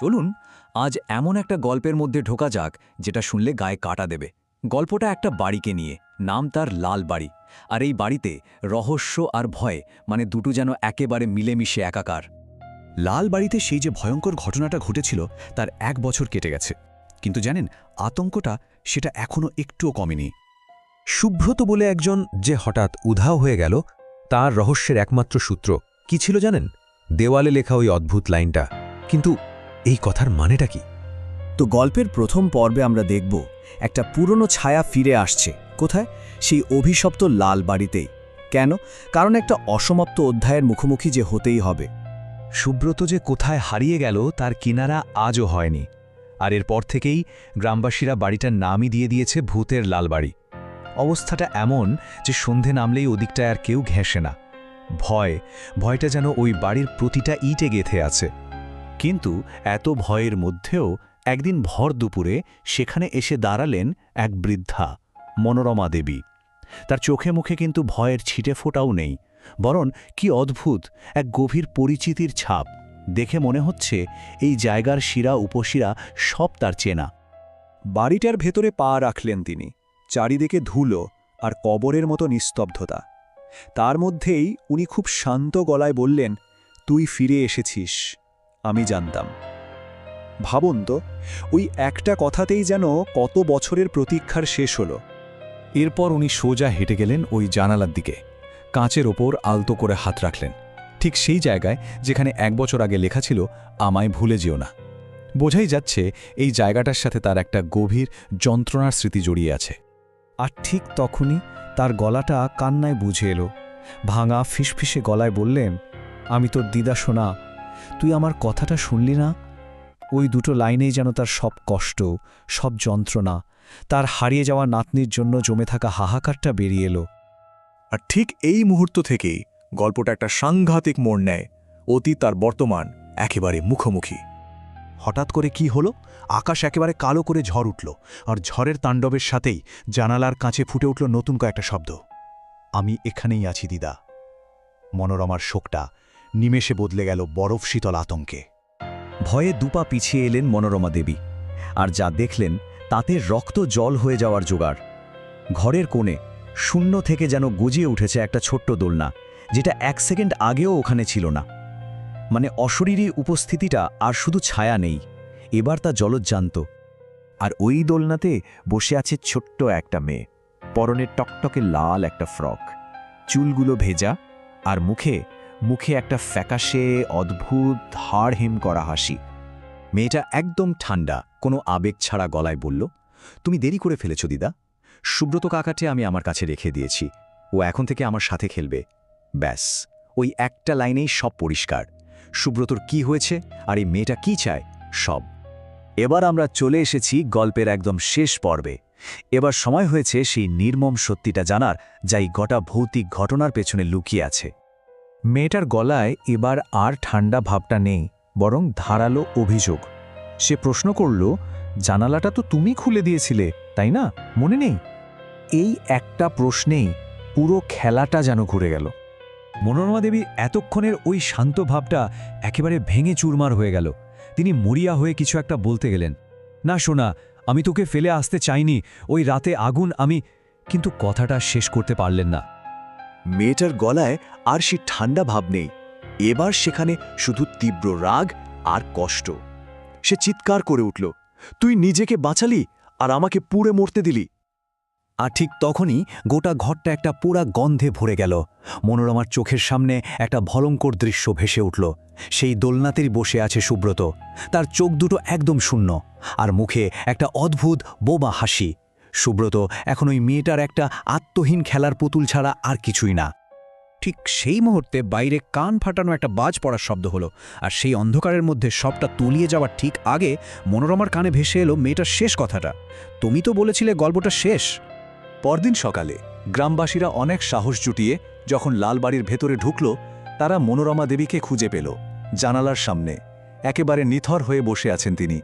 চলুন, আজ এমন একটা গল্পের মধ্যে ঢোকা যাক যেটা শুনলে গায়ে কাটা দেবে। গল্পটা একটা বাড়িকে নিয়ে, নাম তার লাল বাড়ি আর এই বাড়িতে রহস্য আর ভয় মানে দুটো যেন একেবারে মিলেমিশে একাকার। লাল বাড়িতে সেই যে ভয়ঙ্কর ঘটনাটা ঘটেছিল, তার এক বছর কেটে গেছে। কিন্তু জানেন, আতঙ্কটা সেটা এখনও একটুও কমেনি। সুব্রত বলে একজন যে হঠাৎ উধাও হয়ে গেল, তার রহস্যের একমাত্র সূত্র কি ছিল জানেন? দেওয়ালে লেখা ওই অদ্ভুত লাইনটা। কিন্তু এই কথার মানেটা কি? তো গল্পের প্রথম পর্বে আমরা দেখব একটা পুরনো ছায়া ফিরে আসছে। কোথায়? সেই অভিশপ্ত লাল বাড়িতেই। কেন? কারণ একটা অসমাপ্ত অধ্যায়ের মুখোমুখি যে হতেই হবে। সুব্রত যে কোথায় হারিয়ে গেল তার কিনারা আজও হয়নি। আর এরপর থেকেই গ্রামবাসীরা বাড়িটার নামই দিয়ে দিয়েছে ভূতের লালবাড়ি অবস্থাটা এমন যে সন্ধে নামলেই ওদিকটায় আর কেউ ঘেঁষে না। ভয় ভয়টা যেন ওই বাড়ির প্রতিটা ইটে গেথে আছে। কিন্তু এত ভয়ের মধ্যেও একদিন ভর দুপুরে সেখানে এসে দাঁড়ালেন এক বৃদ্ধা, মনোরমা দেবী। তার চোখে মুখে কিন্তু ভয়ের ছিটে ফোটাও নেই, বরং কি অদ্ভুত, এক গভীর পরিচিতির ছাপ। দেখে মনে হচ্ছে এই জায়গার শিরা উপশিরা সব তার চেনা। বাড়িটার ভেতরে পা রাখলেন তিনি, চারিদিকে ধুলো আর কবরের মতো নিস্তব্ধতা। তার মধ্যেই উনি খুব শান্ত গলায় বললেন, তুই ফিরে এসেছিস। আমি জানতাম। ভাবুন তো, ওই একটা কথাতেই যেন কত বছরের প্রতীক্ষার শেষ হলো। এরপর উনি সোজা হেঁটে গেলেন ওই জানালার দিকে। কাঁচের ওপর আলতো করে হাত রাখলেন। ঠিক সেই জায়গায় যেখানে এক বছর আগে লেখা ছিল, আমায় ভুলে যেও না। বোঝাই যাচ্ছে এই জায়গাটার সাথে তার একটা গভীর যন্ত্রণার স্মৃতি জড়িয়ে আছে। আর ঠিক তখনই তার গলাটা কান্নায় বুঝে এলো। ভাঙা ফিসফিসে গলায় বললেন, আমি তোর দিদা শোনা তুই আমার কথাটা শুনলি না? ওই দুটো লাইনেই যেন তার সব কষ্ট সব যন্ত্রণা তার হারিয়ে যাওয়া নাতনির জন্য জমে থাকা হাহাকারটা বেরিয়ে এলো। আর ঠিক এই মুহূর্ত থেকেই গল্পটা একটা সাংঘাতিক মোড় নেয় অতীত আর বর্তমান একেবারে মুখোমুখি। হঠাৎ করে কি হলো? আকাশ একেবারে কালো করে ঝড় উঠল আর ঝড়ের তাণ্ডবের সাথেই জানালার কাছে ফুটে উঠল নতুন কয়েকটা শব্দ। আমি এখানেই আছি দিদা। মনোরমার শোকটা নিমেষে বদলে গেল বরফ শীতল আতঙ্কে। ভয়ে দুপা পিছিয়ে এলেন মনোরমা দেবী, আর যা দেখলেন তাতে রক্ত জল হয়ে যাওয়ার জোগাড়। ঘরের কোণে শূন্য থেকে যেন গজিয়ে উঠেছে একটা ছোট্ট দোলনা, যেটা এক সেকেন্ড আগেও ওখানে ছিল না। মানে অশরীরী উপস্থিতিটা আর শুধু ছায়া নেই, এবার তা জলজ্জান্ত। আর ওই দোলনাতে বসে আছে ছোট্ট একটা মেয়ে পরনের টকটকে লাল একটা ফ্রক, চুলগুলো ভেজা, আর মুখে মুখে একটা ফ্যাকাশে, অদ্ভুত হাড় হিম করা হাসি। মেয়েটা একদম ঠান্ডা, কোনো আবেগ ছাড়া গলায় বলল, তুমি দেরি করে ফেলেছ, দিদা। সুব্রত কাকাটে আমি আমার কাছে রেখে দিয়েছি। ও এখন থেকে আমার সাথে খেলবে। ব্যাস, ওই একটা লাইনেই সব পরিষ্কার। সুব্রতর কি হয়েছে আর এই মেয়েটা কি চায়, সব। এবার আমরা চলে এসেছি গল্পের একদম শেষ পর্বে। এবার সময় হয়েছে সেই নির্মম সত্যিটা জানার যাই গোটা ভৌতিক ঘটনার পেছনে লুকিয়ে আছে। মেয়েটার গলায় এবার আর ঠান্ডা ভাবটা নেই, বরং ধারালো অভিযোগ। সে প্রশ্ন করল, জানালাটা তো তুমি খুলে দিয়েছিলে, তাই না? মনে নেই? এই একটা প্রশ্নেই পুরো খেলাটা যেন ঘুরে গেল। মনোরমা দেবীর এতক্ষণের ওই শান্ত ভাবটা একেবারে ভেঙে চুরমার হয়ে গেল। তিনি মরিয়া হয়ে কিছু একটা বলতে গেলেন, না শোনা আমি তোকে ফেলে আসতে চাইনি, ওই রাতে আগুন আমি, কিন্তু কথাটা শেষ করতে পারলেন না। মেয়েটার গলায় আর সে ঠান্ডা ভাব নেই। এবার সেখানে শুধু তীব্র রাগ আর কষ্ট। সে চিৎকার করে উঠল, তুই নিজেকে বাঁচালি আর আমাকে পুড়ে মরতে দিলি? আর ঠিক তখনই গোটা ঘরটা একটা পুরা গন্ধে ভরে গেল। মনোরমার চোখের সামনে একটা ভলঙ্কর দৃশ্য ভেসে উঠল। সেই দোলনাতেই বসে আছে সুব্রত। তার চোখ দুটো একদম শূন্য, আর মুখে একটা অদ্ভুত বোবা হাসি। সুব্রত, এখন ওই মেয়েটার একটা আত্মহীন খেলার পুতুল ছাড়া আর কিছুই না। ঠিক সেই মুহূর্তে বাইরে কান ফাটানো একটা বাজ পড়ার শব্দ হলো, আর সেই অন্ধকারের মধ্যে সবটা তলিয়ে যাওয়ার ঠিক আগে মনোরমার কানে ভেসে এলো মেয়েটার শেষ কথাটা, তুমি তো বলেছিলে গল্পটা শেষ। পরদিন সকালে গ্রামবাসীরা অনেক সাহস জুটিয়ে যখন লালবাড়ির ভেতরে ঢুকল, তারা মনোরমা দেবীকে খুঁজে পেল জানালার সামনে, একেবারে নিথর হয়ে বসে আছেন তিনি।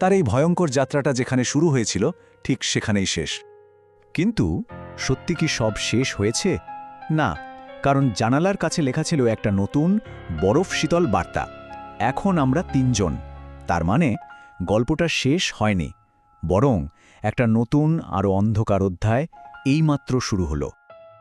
তার এই ভয়ঙ্কর যাত্রাটা যেখানে শুরু হয়েছিল, ঠিক সেখানেই শেষ। কিন্তু সত্যি কি সব শেষ হয়েছে? না, কারণ জানালার কাছে লেখা ছিল একটা নতুন, বরফ শীতল বার্তা। এখন আমরা তিনজন। তার মানে গল্পটা শেষ হয়নি। বরং একটা নতুন আরও অন্ধকার অধ্যায় এইমাত্র শুরু হলো।